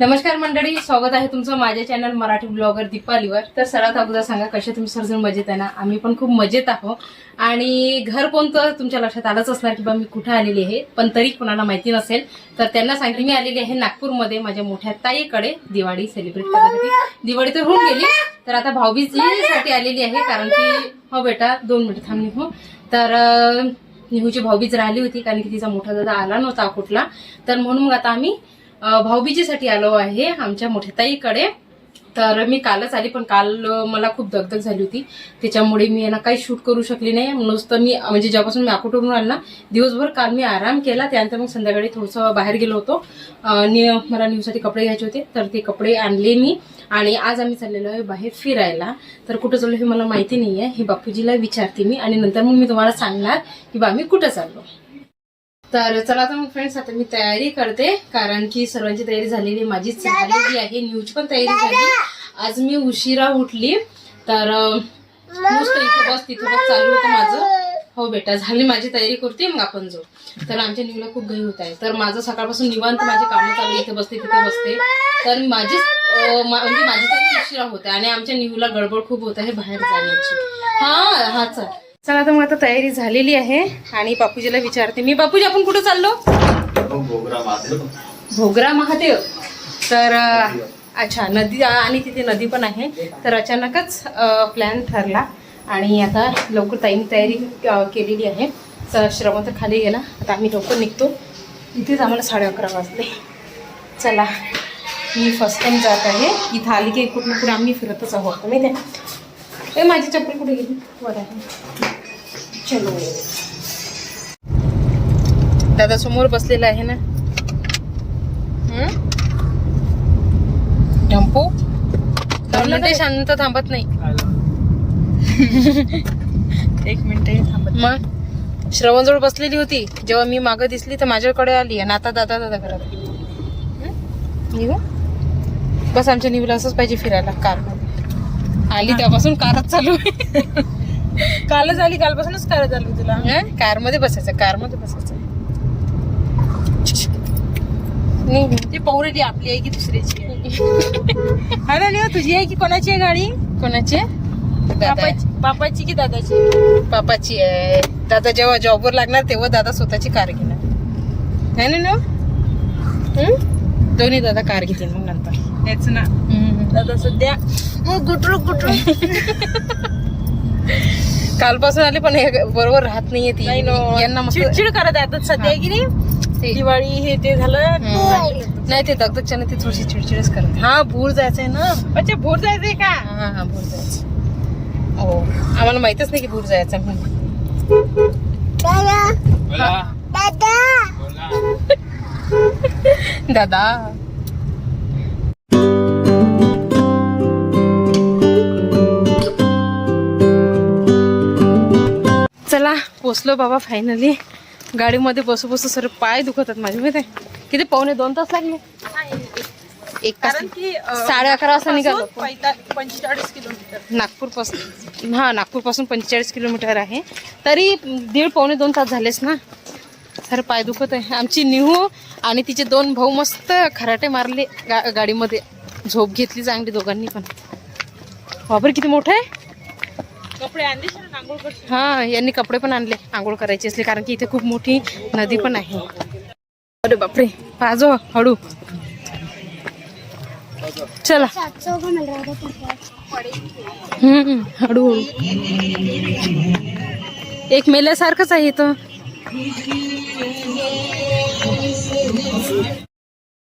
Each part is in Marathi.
नमस्कार मंडळी स्वागत आहे तुमचं माझ्या चॅनल मराठी ब्लॉगर दीपालीवर. तर सर्वात अगोदर सांगा कसे तुम्ही सर्वजण मजेत आहे ना? आम्ही पण खूप मजेत आहोत. आणि घर कोणतं तुमच्या लक्षात आलंच असणार की बा मी कुठं आलेली आहे? पण तरी कोणाला माहिती नसेल तर त्यांना सांगते मी आलेली आहे नागपूरमध्ये माझ्या मोठ्या ताईकडे दिवाळी सेलिब्रेट करण्यासाठी. दिवाळी तर होऊन गेली तर आता भाऊबीजीसाठी आलेली आहे कारण की हो बेटा दोन मिनिट थांब हो तर निहूची भाऊबीज राहिली होती कारण की तिचा मोठा दादा आला नव्हता कुठला तर म्हणून मग आता आम्ही भाऊबीजीसाठी आलो आहे आमच्या मोठ्या ताईकडे तर मी कालच आली पण काल मला खूप दगदग झाली होती. त्याच्यामुळे मी यांना काही शूट करू शकली नाही. नुसतं मी म्हणजे जेव्हापासून मी अकोटवरून आले ना दिवसभर काल मी आराम केला. त्यानंतर मग संध्याकाळी थोडंसं बाहेर गेलो होतो. आणि नि- मला न्यूसाठी कपडे घ्यायचे होते. तर ते कपडे आणले मी. आणि आज आम्ही चाललेलो आहे बाहेर फिरायला. तर कुठं चाललो हे मला माहिती नाही आहे हे बापूजीला विचारते मी. आणि नंतर मग मी तुम्हाला सांगणार की बा आम्ही कुठं चाललो. तर चला आता मग फ्रेंड्स आता मी तयारी करते. कारण की सर्वांची तयारी झालेली आहे. माझीच झालेली आहे. न्यूज पण तयारी झाली. आज मी उशिरा उठली. तर मस्त इथं बस तिथं बस चालू होतं माझं. हो बेटा झाली माझी तयारी करते मग आपण जाऊ. तर आमच्या न्यूला खूप घाई होत आहे. तर माझं सकाळपासून निवांत माझी कामं चालू आहे. इथे बसते तिथे बसते. तर माझीच म्हणजे माझी तरी उशिरा होते आणि आमच्या न्यूला गडबड खूप होत आहे बाहेर जाण्याची. हा हा चल. चला आता मग आता तयारी झालेली आहे आणि बापूजीला विचारते. मी बापूजी आपण कुठं चाललो? भोगरा महादेव. तर अच्छा नदी आणि तिथे नदी पण आहे. तर अचानकच प्लॅन ठरला. आणि आता लवकर ताईने तयारी केलेली आहे. तर श्रवण तर खाली गेला. आता आम्ही लवकर निघतो. इथेच आम्हाला साडे अकरा वाजले. चला मी फर्स्ट टाइम जात आहे. इथं आली की कुठं कुठे आम्ही फिरतच आहोत माहिती आहे? ए माझी चप्पल कुठे गेली? वर आहे. चलो. दादा समोर बसलेला आहे ना? टेम्पो मिनिटे शांत थांबत नाही. एक मिनिट थांबत मग? श्रवणजवळ बसलेली होती. जेव्हा मी मागं दिसली तर माझ्याकडे आली आणि आता दादा दादा करत बस आमच्या निवला असंच पाहिजे फिरायला. कार आली तेव्हापासून कारच चालू आहे. कालच आली कालपासूनच करत आलो तुला. कारमध्ये बसायचं कारमध्ये बसायचं. ती पौरली आपली आहे की दुसऱ्याची आहे? हा ना नेहा, तुझी आहे की कोणाची आहे गाडी? कोणाची? दादा. बापाची बापाची की दादाची? पापाची आहे. दादा जेव्हा जॉबवर लागणार तेव्हा दादा स्वतःची कार घेणार. है ना हं? दोन्ही दादा कार घेतील मग नंतर. तेच ना. दादा सध्या. गुटरू गुटरू कालपासून आले पण हे बरोबर राहत नाहीये ती. नाही नो. यांना चिडचिड करत आहे आता सध्या आहे की नाही? ते- दिवाळी हे ते झालं. हं. नाही ते दगदगच्याने ते थोडीशी चिडचिडच करते हा भूर जायचंय ना. अच्छा भोर जायचंय का? हा हा भूर जायचं हो. आम्हाला माहितच नाही की भूर जायचं म्हणून. दादा. पोचलो बाबा फायनली गाडीमध्ये बसू बसू सर पाय दुखत आहेत माझे माहिती आहे? किती पावणे दोन तास लागले? एक तास. साडे अकरा वाजता निघालो पंचेचाळीस किलोमीटर. नागपूरपासून हा नागपूरपासून पंचेचाळीस किलोमीटर आहे. तरी दीड पावणे दोन तास झालेच ना. सर पाय दुखत आहे. आमची निहू आणि तिचे दोन भाऊ मस्त खराटे मारले गा गाडीमध्ये. झोप घेतली चांगली दोघांनी पण. वापर किती मोठं आहे? कपडे आणले हा यांनी कपडे पण आणले आंघोळ करायची असली कारण की इथे खूप मोठी नदी पण आहे. अरे बापरे पाजो हळू. चला. हम्म हळू. एक मेल्यासारखंच आहे इथं.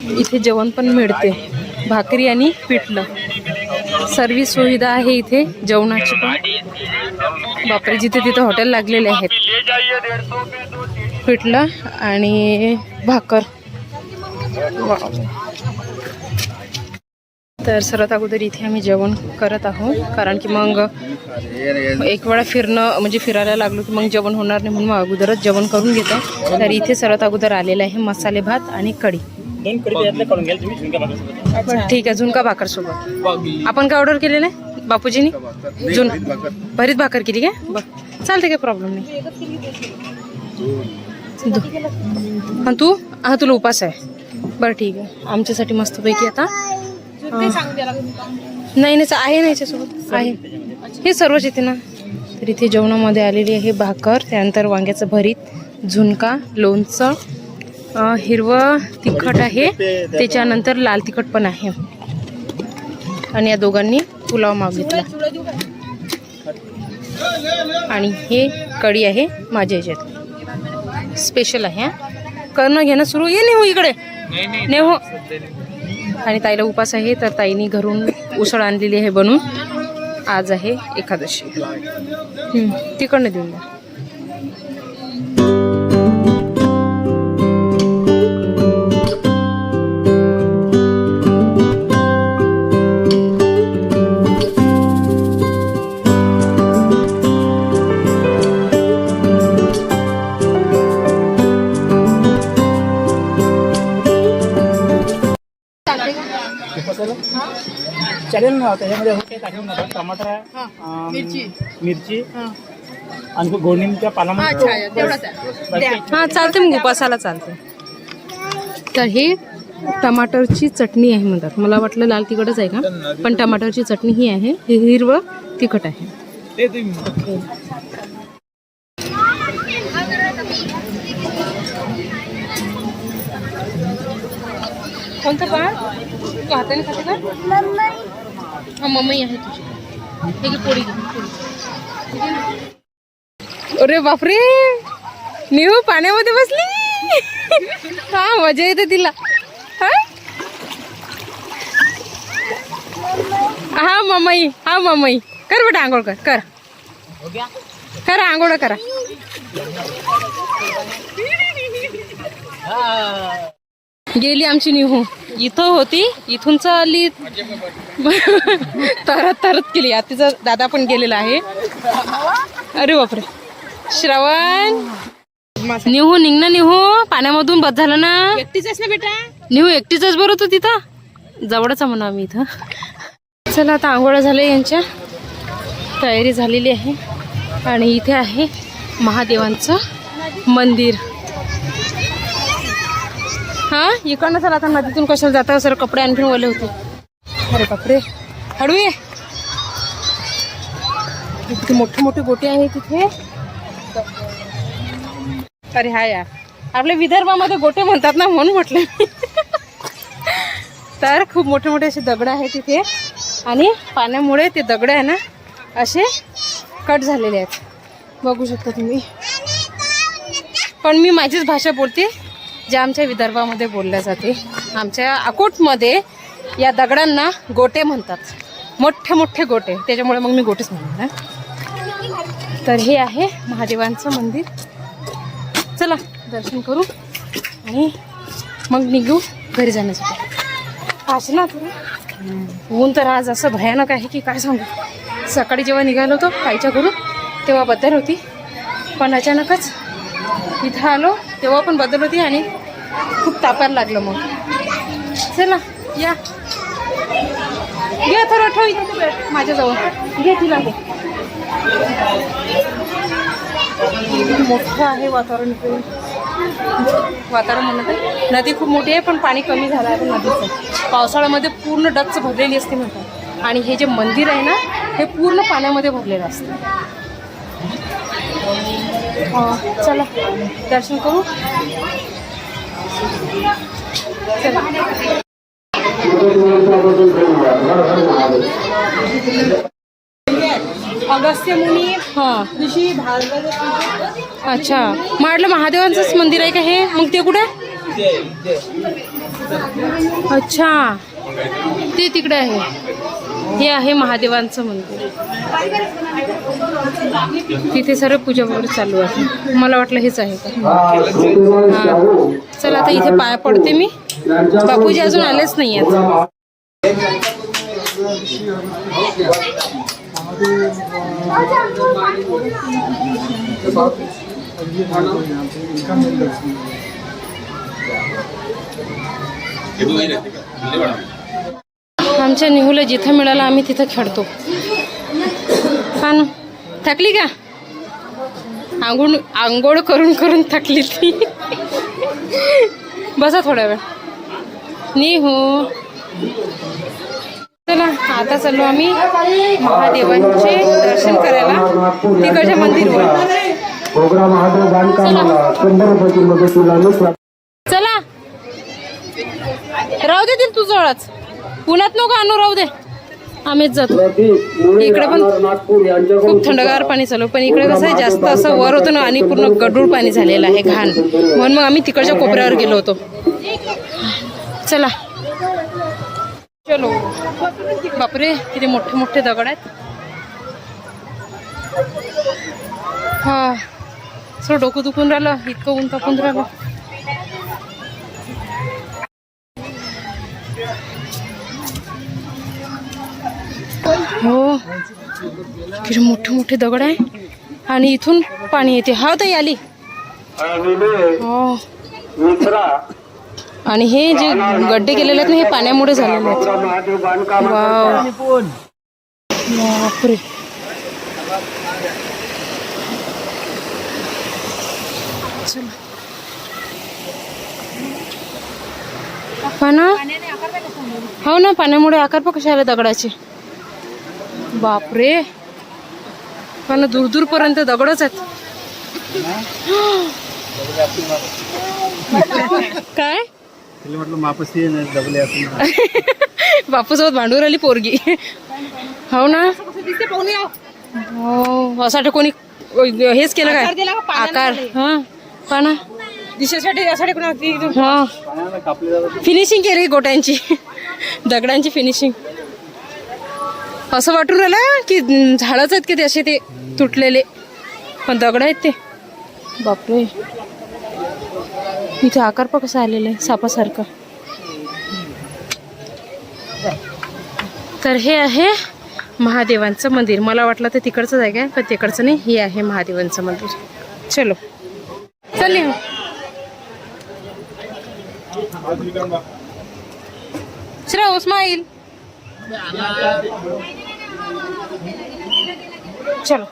इथे जेवण पण मिळते भाकरी आणि पिठलं. सर्विस सुविधा आहे इथे जेवणाची पण. बापरे जिथे तिथे हॉटेल लागलेले आहेत. पिठलं आणि भाकर. तर सर्वात अगोदर इथे आम्ही जेवण करत आहोत कारण की मग एक वेळा फिरणं म्हणजे फिरायला लागलो की मग जेवण होणार नाही म्हणून मग अगोदरच जेवण करून घेतो. तर इथे सर्वात अगोदर आलेलं आहे मसाले भात आणि कढी. ठीक आहे झुणका भाकर सोबत. आपण काय ऑर्डर केलेलं आहे? बापूजीनी? झुण भरीत भाकर. केली काय? बरं. चालते काही प्रॉब्लेम नाही. आणि तू? हा तुला उपास आहे. बरं ठीक आहे. आमच्यासाठी मस्तपैकी आता नाही नाही आहे ना याच्यासोबत? आहे. हे सर्वच येते ना. तर इथे जेवणामध्ये आलेली आहे भाकर त्यानंतर वांग्याचं भरीत झुणका लोणचं हिरवं तिखट आहे. त्याच्यानंतर लाल तिखट पण आहे. आणि या दोघांनी पुलाव मागितला. आणि हे कढी आहे माझ्या ह्याच्यात. स्पेशल आहे हा. करणं घेणं सुरू. ये नेहू इकडे. नेहू आणि ताईला उपास आहे तर ताईने घरून उसळ आणलेली आहे बनवून आज आहे एकादशी. तिकडनं देऊन द्या ना त्याच्यामध्ये हे टाकून नका टमाटर अं, मिरची. आणि गोडणीच्या पानामध्ये बाकी हां चालते मग उपासाला चालते तर हे टमाटरची चटणी आहे म्हणतात. मला वाटलं लाल तिखटच आहे का? पण टमाटरची चटणी ही आहे. हे हिरवं तिखट आहे. ते तुम्ही कोणतं बाळ? तू हाताने खाते का? मम्मी आहे तुझी. हे घे पोळी घे, पोळी. अरे बापरे! निहू पाण्यामध्ये बसली. हा मजा येते तिला. हा? हा मम्मी. हा मम्मी. कर बेटा आंघोळ कर कर. करा आंघोळ करा. गेली आमची निहू. इथं होती इथून चालली. तरत तरत केली. आता तिचा दादा पण गेलेला आहे. अरे बापरे. श्रवण. निहू निघ ना निहू. पाण्यामधून बस झालं ना. एकटीच ना बेटा? निहू एकटीच बरं तू तिथं? जवळच म्हणा आम्ही इथं. चला आता आंघोळ्या झाल्या यांच्या. तयारी झालेली आहे. आणि इथे आहे महादेवांचं मंदिर. हा? इकडनं चला आता नदीतून कशाला जाता? सर कपडे आणखीन ओले होते अरे बापरे. हळू ये इतके मोठे मोठे गोटे आहे तिथे. अरे हा यार. आपल्या विदर्भामध्ये गोटे म्हणतात ना म्हणून म्हटलं तर खूप मोठे मोठे असे दगड आहे तिथे. आणि पाण्यामुळे ते दगड आहे ना असे कट झालेले आहेत. बघू शकता तुम्ही. पण मी माझीच भाषा बोलते जे आमच्या विदर्भामध्ये बोलल्या जाते. आमच्या अकोटमध्ये या दगडांना गोटे म्हणतात. मोठे मोठे गोटे. त्याच्यामुळे मग मी गोटेच म्हणणार तर हे आहे महादेवांचं मंदिर. चला दर्शन करू आणि मग निघू घरी जाण्यासाठी. आज ना तुला ऊन तर आज असं भयानक आहे की काय सांगू. सकाळी जेव्हा निघालो होतो ताईच्या घरून तेव्हा बद्दल होती. पण अचानकच इथं आलो तेव्हा पण बदल होती आणि खूप तापायला लागलं मग. चला या. घे थोडं ठेव माझ्याजवळ. घे तिला घे. मोठं आहे वातावरण वातावरण म्हणत आहे नदी खूप मोठी आहे पण पाणी कमी झालं आहे नदीचं. पावसाळ्यामध्ये पूर्ण डच भरलेली असते म्हणतात. आणि हे जे मंदिर आहे ना हे पूर्ण पाण्यामध्ये भरलेलं असतं. चला दर्शन करू? चला. अगस्त्य मुनी हां. ऋषी भार्गव अच्छा. म्हटलं महादेवांचंच मंदिर आहे का हे? मग ते कुठे? अच्छा. ते तिकडे आहे. हे आहे महादेवांचं मंदिर. तिथे सर्व पूजा वगैरे चालू आहे. मला वाटलं हेच आहे का? हां. चला आता इथे पाया पडते मी. बापूजी अजून आलेच नाही आहेत आमच्या निहूला जिथं मिळालं आम्ही तिथं खेळतो. ना थकली का? आंघोळ आंघोळ करून करून थकली ती. बसा थोड्या वेळ. नी हो चला आता चाललो आम्ही महादेवांचे दर्शन करायला तिकडच्या मंदिरवर. नुकसान चला. राहू दे दिल तुझवळच पुण्यात नको आणू राहू दे. आम्हीच जातो. इकडे पण खूप थंडगार पाणी चालू पण इकडे कसं आहे जास्त असं वर होतं ना आणि पूर्ण गडूळ पाणी झालेलं आहे घाण. म्हणून मग आम्ही तिकडच्या कोपऱ्यावर गेलो होतो. चला. चलो. बापरे किती मोठे मोठे दगड आहेत. हा. सो डोकं दुखून राहिलं इतकं ऊन तापून राहिलं. हो. किती मोठे मोठे दगड आहे. आणि इथून पाणी येते. हा ताई आली. हो आणि हे जे गड्डे केलेले आहेत ना हे पाण्यामुळे झालेले आहेत. बापरे हो ना? पाण्यामुळे आकार पण कसे आले दगडाचे? बापरे. पण दूर दूर पर्यंत दगडच आहेत. काय? मापसी दबले बापूसोबत भांडून राहिली पोरगी. हो ना? हो असं वाटतं कोणी हेच केलं काय? आकार? हा पाना हा. फिनिशिंग केली गोट्यांची. दगडांची फिनिशिंग असं वाटून राहिलं की झाडच आहेत की ते असे ते तुटलेले. पण दगड आहेत ते. बापरे. इथे आकार पण कसा आलेला आहे? सापासारखा. तर हे आहे महादेवांचं मंदिर. मला वाटलं तर तिकडचं आहे काय पण तिकडचं नाही. हे आहे महादेवांचं मंदिर. चलो. चल श्रेय श्राव स्माईल चलो.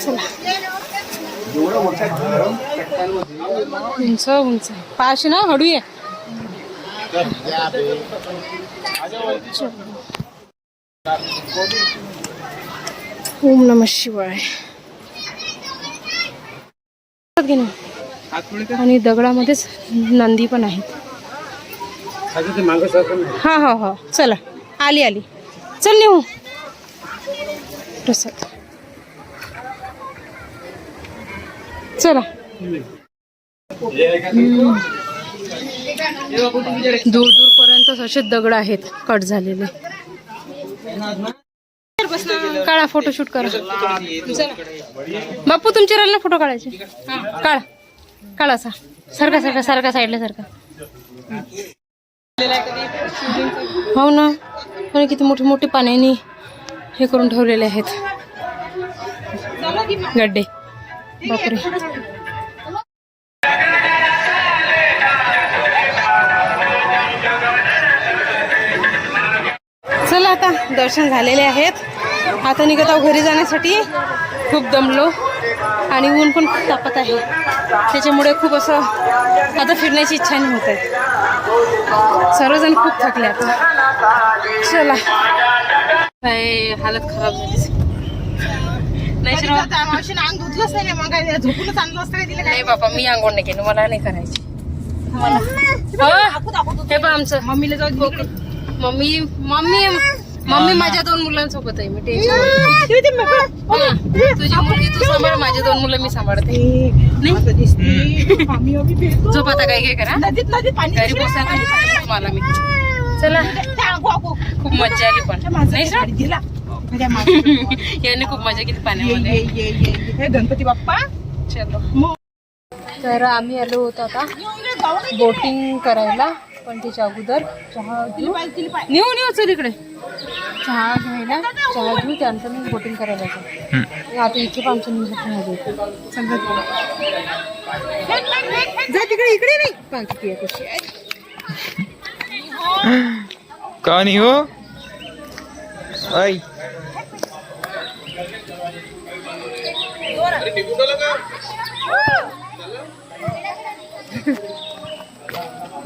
चला. उंच उंच. पाच ना? हळू ये. ओम नम शिवाय. आणि दगडामध्येच नंदी पण आहेत. हा हा हा. चला. आली आली. चल नेऊ. प्रसाद. चला. दूर दूर पर्यंत असे दगड आहेत कट झालेले. काढा फोटोशूट करा. बापू तुमचे राहिले ना फोटो काढायचे. काढा. काढा सा सारखा सारखा सारखा साईडला सारखा. हो ना. आणि किती मोठे मोठे पाण्याने हे करून ठेवलेले आहेत. गड्डे. बापरे. चला आता दर्शन झालेले आहेत. आता निघत आहोत घरी जाण्यासाठी. खूप दमलो. आणि ऊन पण खूप तापत आहे. त्याच्यामुळे खूप असं आता फिरण्याची इच्छा नाही होत आहे. सर्वजण खूप थकले आता. चला. काय हालत खराब झाली. नाही श्राव. अंग धुतलंच नाही मग काय झोपूनच आणलं असतं काय तिला काय? नाही बाबा मी अंघोळ नाही केलं मला नाही करायची. मला. हो? हे पण आमचं. मम्मीला जाऊ दे तिकडे. मम्मी मम्मी मम्मी माझ्या दोन मुलांसोबत आहे मी टेन्शन तुझी मुलगी तू सांभाळ माझे दोन मुलं मी सांभाळते. असं दिसते. आम्ही आम्ही फिरतो. झोप आता काय काय करा. नदीत नदीत पाणी घरी पोचल्या तुम्हाला मी. चला. त्या अंगो अंगो. खूप मज्जा आली पण. त्या माणसाने नाही गाडी दिला. माणसाने. याने खूप मजा केली पाण्यामध्ये. ये, ये, ये, ये. हे गणपती बाप्पा. चलो. तर आम्ही आलो होतो आता बोटिंग करायला पण त्याच्या अगोदर चहा घेऊ. नेऊ नेऊ चल इकडे. चहा घ्यायला चहा घेऊ त्यानंतर मी बोटिंग करायला जाऊ. आता इथे पण आमच्या निघत नाही जा तिकडे. इकडे नाही. पण किती आहे कशी आहे? कहानी हो? आई.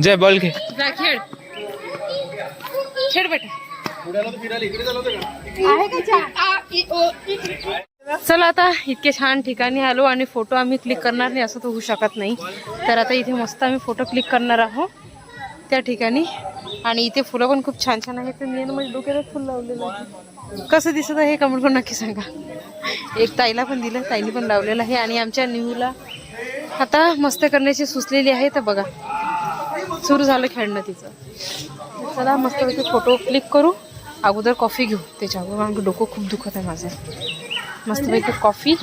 जय बॉल घे खेळ. खेळ बेटा. चला आता इतके छान ठिकाणी आलो आणि फोटो आम्ही क्लिक करणार नाही असं तर होऊ शकत नाही. तर आता इथे मस्त आम्ही फोटो क्लिक करणार आहोत त्या ठिकाणी. आणि इथे फुलं पण खूप छान छान आहेत. तर मी ना माझ्या डोक्याला फुल लावलेलं आहे. कसं दिसत आहे कमेंट करून नक्की सांगा. एक ताईला पण दिलं ताईने पण लावलेलं आहे आणि आमच्या न्यूला आता मस्त करण्याची सुचलेली आहे तर बघा. सुरू झालं खेळणं तिचं. चला मस्त फोटो क्लिक करू. अगोदर कॉफी घेऊ त्याच्यावर कारण डोकं खूप दुखत आहे माझं. मस्तपैकी कॉफी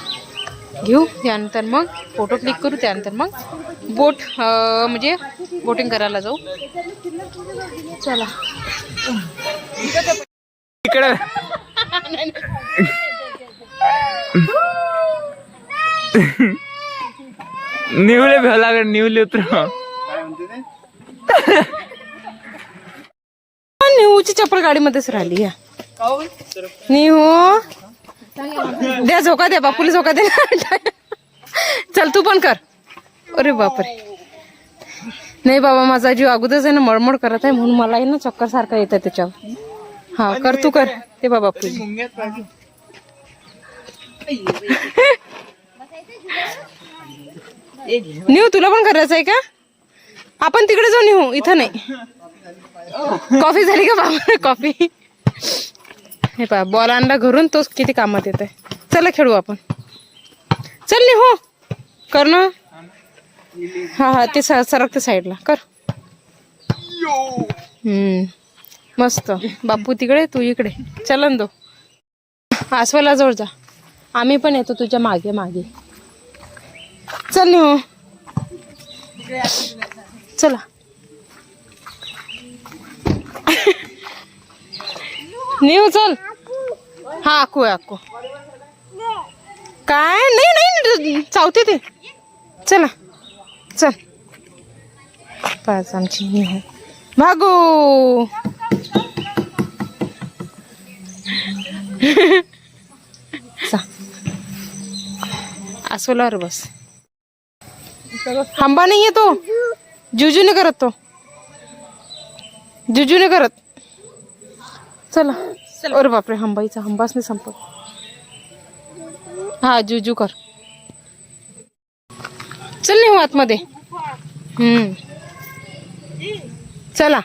घेऊ त्यानंतर मग फोटो क्लिक करू त्यानंतर मग बोट म्हणजे बोटिंग करायला जाऊ. चला. इकडे. निवले भ्यावं लागेल निवले उतर निहूची चप्पल गाडीमध्येच राहिली या. निहू द्या झोका द्या बापूला झोका दे. चल तू पण कर. अरे बापरे. नाही बाबा माझा जीव अगोदरच आहे ना मळमळ करत आहे म्हणून मला आहे ना चक्कर सारखा येतं त्याच्यावर. हा कर तू कर. ते बाबा निहू तुला पण करायचं आहे का? आपण तिकडे जाऊ निहू इथं नाही. कॉफी झाली का बाबा? कॉफी. हे पहा बॉल आणला घरून तोच किती कामात येत आहे चला खेळू आपण. चल नाही हो कर ना. हा हा ते स- सरकते साईडला कर. हम्म. मस्त. बापू तिकडे तू इकडे. चलन दो. आसवाला जवळ जा. आम्ही पण येतो तुझ्या मागे मागे. चल नि हो चला. नेऊ चल. हा आखू आहे काय? नाही नाही चावते ते. चला. चल. पाच आमची भागू. चा आसोलावर बस. आंबा नाहीये तो. जुजू नाही करत तो. जुजू नाही करत. चला. अरे बापरे हंबाईचा हंबाच नाही संपत. हा जुजू कर. चल नाही हो आतमध्ये. हम्म. चला.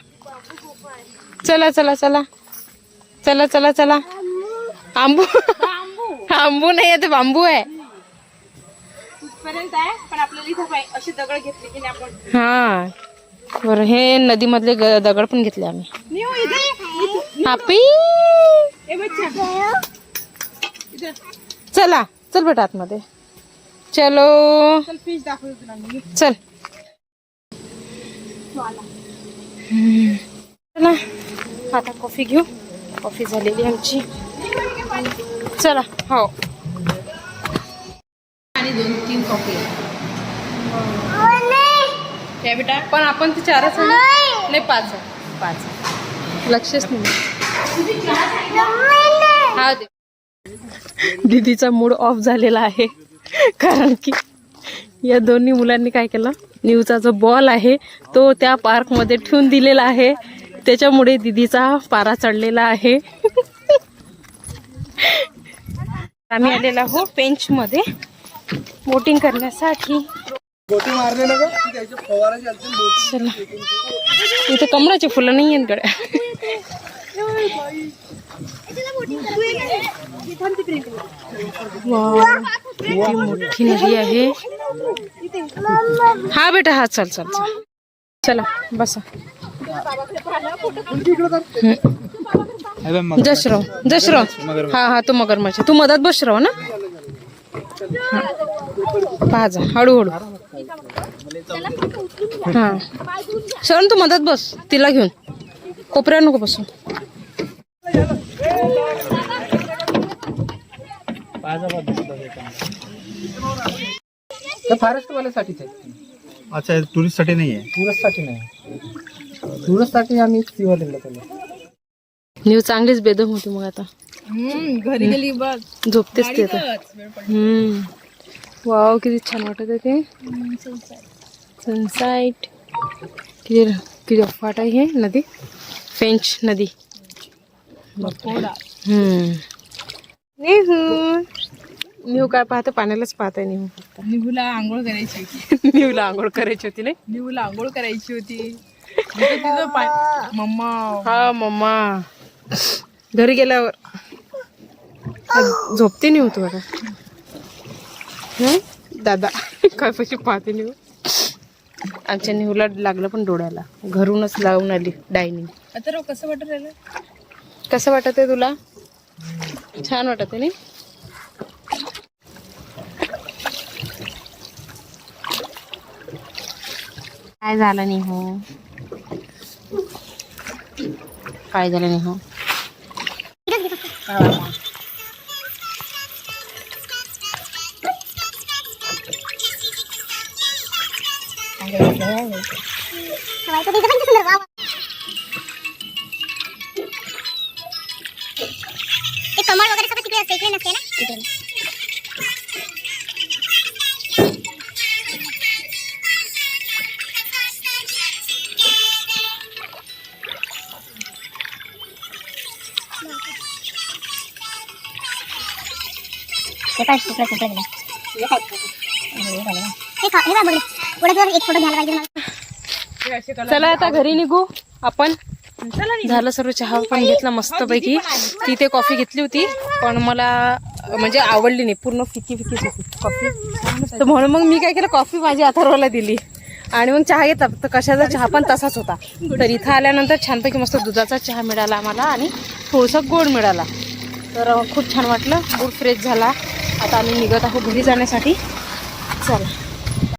चला चला चला. चला चला चला. आंबू. आंबू नाही आहे ते बांबू आहे. हा. बरं हे नदीमधले दगड पण घेतले आम्ही. बच्चा चला. चल बेटा आतमध्ये. चलो. चल चला आता कॉफी घेऊ. कॉफी झालेली आमची. चला हो. आणि दोन तीन कॉफी त्या बेटा पण आपण ते चारच ना? नाही पाच पाच. लक्षच नाही. हा दीदीचा मूड ऑफ झालेला आहे. कारण की या दोन्ही मुलांनी काय केलं? न्यूचा जो बॉल आहे तो त्या पार्कमध्ये ठेवून दिलेला आहे. त्याच्यामुळे दीदीचा पारा चढलेला आहे. आम्ही आलेलो आहो बेंचमध्ये. बोटिंग करण्यासाठी. चला. इथे कमळाचे फुलं नाही आहेत गड्या. मोठी नदी आहे. हा बेटा हा चल चल चल. चला बसा. जशराव जशराव हा हा तू मगरमच्छ. तू मधात बसराव ना. पहा जा हळूहळू. हा. शरण तू मधात बस. तिला घेऊन. कोपऱ्या नको बसू. फॉरेस्ट वाल्यासाठीच आहे. अच्छा टुरिस्टसाठी नाही आहे टुरिस्टसाठी नाही. साठी आम्ही सिवा दिलं त्याला न्यू चांगलीच बेदम होती मग आता. घरी गेली बघ झोपतेच ते आता. हम्म. वाव किती छान वाटत आहे ते. सनसाईट किती किती फाट आहे हे नदी? फेंच नदी. हम्म. नेहू. नेहू काय पाहते? पाण्यालाच पाहते नेहू. फक्त निहूला आंघोळ करायची होती. नेहूला आंघोळ करायची होती नाही? निहूला आंघोळ करायची होती. तिथं मम्मा. हा मम्मा. घरी गेल्यावर. झोपते नाही होतो आता हं? दादा काय पैसे पाहते नेहू आमच्या नेहूला लागलं पण डोळ्याला. घरूनच लावून आली डायनिंग. आता रो कसं वाटत राहिलं? कसं वाटत आहे तुला? छान वाटत आहे नाही? काय झालं नाही? हो काळी झाले नाही हो. हे काय तुकडा तुकडा दिला एक फोटो घ्यायला पाहिजे चला आता घरी निघू. आपण झालं सर्व चहा पण घेतला मस्त पैकी तिथे कॉफी घेतली होती पण मला म्हणजे आवडली नाही. पूर्ण फिकी फिकीच होती कॉफी. तर म्हणून मग मी काय केलं कॉफी माझी अथर्वाला दिली. आणि मग चहा घेतला. तर कशाचा चहा पण तसाच होता. तर इथं आल्यानंतर छानपैकी मस्त दुधाचा चहा मिळाला आम्हाला आणि थोडंसं गोड मिळाला. तर खूप छान वाटलं. मूड फ्रेश झाला. आता आम्ही निघत आहोत घरी जाण्यासाठी. चला.